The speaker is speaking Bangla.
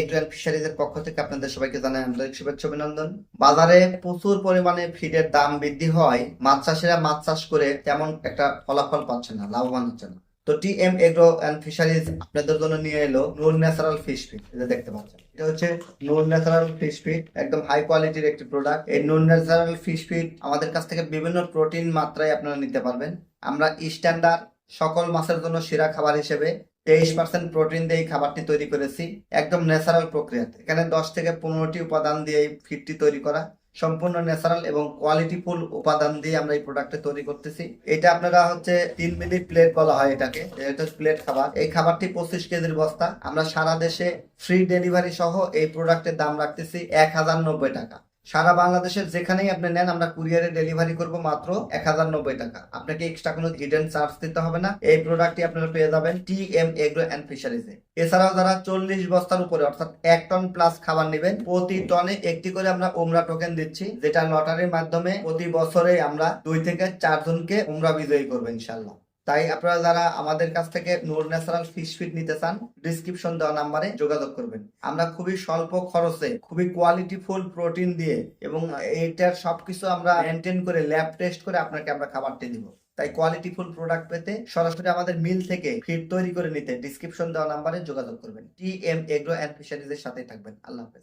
এগ্রান ফিশারিজের পক্ষ থেকে আপনাদের সবাইকে জানাই বাজারে প্রচুর ফিডের দাম বৃদ্ধি মাছ চাষিরা মাছ চাষ করে তেমন একটা ফলাফল পাচ্ছে না, লাভবান হচ্ছে না। তো টিএম এগ্রো অ্যান্ড ফিশারিজ আপনাদের জন্য নিয়ে এলো ন্যাচারাল ফিশ ফিড এটা দেখতে এটা হচ্ছে ন্যাচারাল ফিশ ফিড, একদম হাই কোয়ালিটির একটি প্রোডাক্ট এই ন্যাচারাল ফিশ ফিড আমাদের কাছ থেকে বিভিন্ন প্রোটিন মাত্রায় আপনারা নিতে পারবেন। আমরা স্ট্যান্ডার্ড সকল মাছের জন্য সেরা খাবার হিসেবে তেইশ পার্সেন্ট প্রোটিন দিয়ে এই খাবারটি তৈরি করেছি, একদম ন্যাচারাল প্রক্রিয়াতে। এখানে দশ থেকে পনেরোটি উপাদান দিয়ে এই ফিডটি তৈরি করা, সম্পূর্ণ ন্যাচারাল এবং কোয়ালিটিফুল উপাদান দিয়ে আমরা এই প্রোডাক্টে তৈরি করতেছি। এটা আপনারা হচ্ছে তিন মিলি প্লেট বলা হয় এটাকে, এটা প্লেট খাবার। এই খাবারটি পঁচিশ কেজির বস্তা। আমরা সারা দেশে ফ্রি ডেলিভারি সহ এই প্রোডাক্টের দাম রাখতেছি এক হাজার নব্বই টাকা। সারা বাংলাদেশের যেখানেই আপনি নেন, আমরা কুরিয়ারে ডেলিভারি করব মাত্র এক হাজার নব্বই টাকা। আপনাকে এক্সট্রা কোনো হিডেন চার্জ দিতে হবে না। এই প্রোডাক্টটি আপনারা পেয়ে যাবেন টি এম এগ্রো অ্যান্ড ফিশারিজে এছাড়াও যারা চল্লিশ বস্তার উপরে, অর্থাৎ এক টন প্লাস খাবার নেবেন, প্রতি টনে একটি করে আমরা উমরা টোকেন দিচ্ছি, যেটা লটারির মাধ্যমে প্রতি বছরে আমরা দুই থেকে চারজনকে উমরা বিজয়ী করব ইনশাল্লাহ তাই আপনারা যারা আমাদের কাছ থেকে নূর ন্যাচারাল ফিশ ফিড নিতে চান ডিসক্রিপশন দেওয়া নাম্বারে যোগাযোগ করবেন। আমরা খুবই স্বল্প খরচে খুবই কোয়ালিটি ফুল প্রোটিন দিয়ে এবং এইটার সবকিছু আমরা মেনটেন করে ল্যাব টেস্ট করে আপনাকে আমরা খাবারটি দিব। তাই কোয়ালিটিফুল প্রোডাক্ট পেতে সরাসরি আমাদের মিল থেকে ফিড তৈরি করে নিতে ডিসক্রিপশন দেওয়া নাম্বারে যোগাযোগ করবেন। টি এম এগ্রো অ্যান্ড ফিশারিজের সাথে থাকবেন। আল্লাহ হাফেজ।